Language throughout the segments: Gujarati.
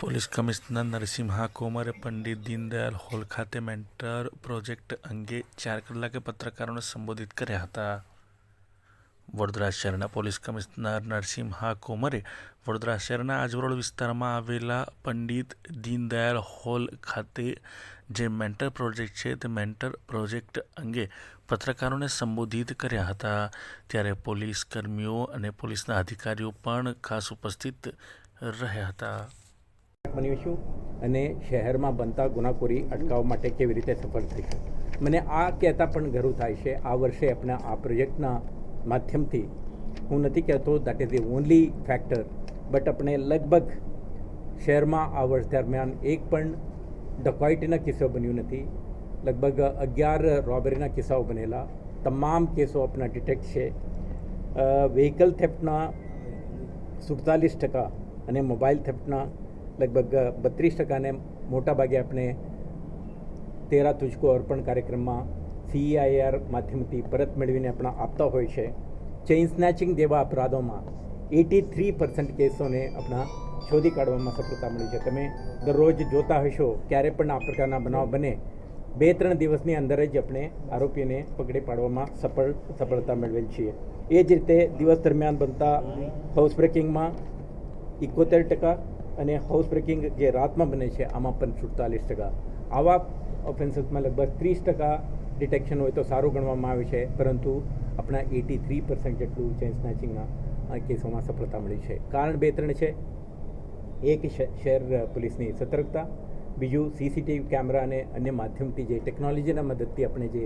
Police commissioner Narasimha Komar Pandit Deendayal hall ખાતે મેન્ટર પ્રોજેક્ટ અંગે ચાર કલાકે પત્રકારોને સંબોધિત કર્યા હતા. વડોદરા શહેરના પોલીસ કમિશનર નરસિંહા કોમરે વડોદરા શહેરના આજવરોડ વિસ્તારમાં આવેલા પંડિત દીનદયાળ હોલ ખાતે જે મેન્ટર પ્રોજેક્ટ છે તે મેન્ટર પ્રોજેક્ટ અંગે પત્રકારોને સંબોધિત કર્યા હતા. ત્યારે પોલીસ કર્મીઓ અને પોલીસના અધિકારીઓ પણ ખાસ ઉપસ્થિત રહ્યા હતા. બનીશું અને શહેરમાં બનતા ગુનાખોરી અટકાવવા માટે કેવી રીતે સફળ થઈ છે મને આ કહેતા પણ ગર્વ થાય છે. આ વર્ષે આપણા આ પ્રોજેક્ટના માધ્યમથી હું નથી કહેતો that is the only factor but આપણે લગભગ શહેરમાં આ વર્ષ દરમિયાન એક પણ ડકોઇટીના કિસ્સો બન્યું નથી. લગભગ અગિયાર રોબરીના કિસ્સાઓ બનેલા. તમામ કેસો આપણા ડિટેક્ટ છે. વ્હીકલ થેફ્ટના સુડતાલીસ ટકા અને મોબાઈલ થેફ્ટના લગભગ બત્રીસ ટકાને મોટાભાગે આપણે તેરા તુજકો અર્પણ કાર્યક્રમમાં સીઆઈઆર માધ્યમથી પરત મેળવીને આપણા આપતા હોય છે. ચેઇન સ્નેચિંગ જેવા અપરાધોમાં એટી થ્રી પર્સન્ટ કેસોને આપણા શોધી કાઢવામાં સફળતા મળી છે. તમે દરરોજ જોતા હશો ક્યારે પણ આ પ્રકારના બનાવ બને. બે ત્રણ દિવસની અંદર જ આપણે આરોપીને પકડી પાડવામાં સફળ, સફળતા મેળવેલ છીએ. એ જ રીતે દિવસ દરમિયાન બનતા હાઉસ બ્રેકિંગમાં ઇકોતેર ટકા અને હાઉસ બ્રેકિંગ જે રાતમાં બને છે, આમાં પણ સુડતાલીસ ટકા. આવા ઓફેન્સીસમાં લગભગ ત્રીસ ટકા ડિટેક્શન હોય તો સારું ગણવામાં આવે છે, પરંતુ આપણા એટી થ્રી પર્સન્ટ જેટલું ચેન સ્નેચિંગના કેસોમાં સફળતા મળી છે. કારણ બે ત્રણ છે. એક શહેર પોલીસની સતર્કતા, બીજું સીસીટીવી કેમેરા અને અન્ય માધ્યમથી જે ટેકનોલોજીના મદદથી આપણે જે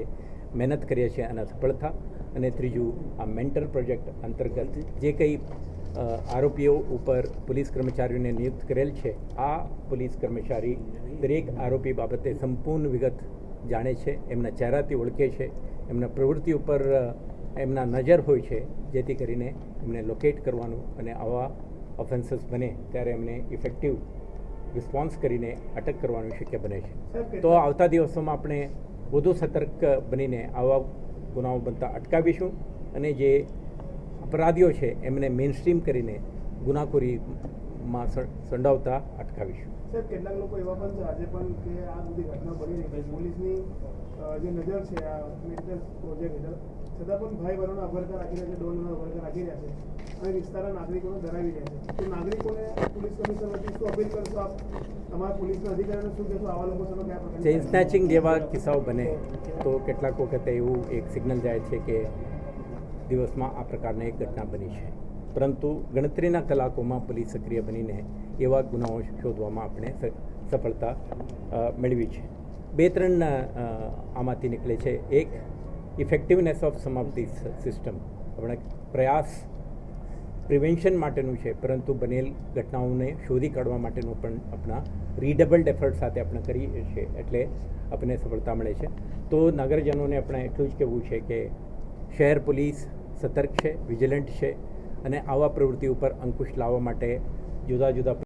મહેનત કરીએ છીએ એના સફળતા, અને ત્રીજું આ મેન્ટર પ્રોજેક્ટ અંતર્ગત જે કંઈ આરોપીઓ ઉપર પોલીસ કર્મચારીઓને નિયુક્ત કરેલ છે. આ પોલીસ કર્મચારી દરેક આરોપી બાબતે સંપૂર્ણ વિગત જાણે છે એમના ચહેરાથી ઓળખે છે એમના પ્રવૃત્તિ ઉપર એમના નજર હોય છે જેથી કરીને એમને લોકેટ કરવાનું અને આવા ઓફેન્સીસ બને ત્યારે એમને ઇફેક્ટિવ રિસ્પોન્સ કરીને અટક કરવાનું શક્ય બને છે. તો આવતા દિવસોમાં આપણે વધુ સતર્ક બનીને આવા ગુનાઓ બનતા અટકાવીશું અને જે અપરાધીઓ છે એમને મેઇનસ્ટ્રીમ કરીને ગુનાખોરીમાં સંડાવતા અટકાવીશું. સાહેબ કેટલાક લોકો એવા પણ છે આજે પણ કે આ બધી ઘટના બની રહી છે. પોલીસની જે નજર છે આ મેન્ટલ પ્રોજેક્ટ હેઠળ છતાં પણ ભાઈ બહેનોના અભરતા રાખી રહ્યા છે ડોનના અભરતા રાખી રહ્યા છે અને વિસ્તારના નાગરિકોને ધરાવી રહ્યા છે. તો નાગરિકોને પોલીસ કમિશનર વતી શું અપીલ કરશો આપ? તમારા પોલીસના અધિકારીઓને શું કહેશો? આવા લોકો સામે કયા પ્રકારની ચેઇન સ્નેચિંગ જેવા કિસ્સાઓ બને તો કેટલાક વખતે એવું એક સિગ્નલ જાય છે કે દિવસમાં આ પ્રકારની એક ઘટના બની છે. પરંતુ ગણતરીના કલાકોમાં પોલીસ સક્રિય બનીને એવા ગુનાઓ શોધવામાં આપણે સફળતા મેળવી છે. બે ત્રણ આમાંથી નીકળે છે. એક effectiveness of some of this system આપણે પ્રયાસ પ્રિવેન્શન માટેનું છે, પરંતુ બનેલ ઘટનાઓને શોધી કાઢવા માટેનું પણ આપણા રીડબલ્ડ એફર્ટ સાથે આપણે કરીએ છીએ, એટલે આપણને સફળતા મળે છે. તો નગરજનોને આપણે એટલું જ કહેવું છે કે શહેર પોલીસ સતર્ક છે, વિજિલન્ટ છે અને આવા પ્રવૃત્તિ ઉપર અંકુશ લાવવા માટે જુદા જુદા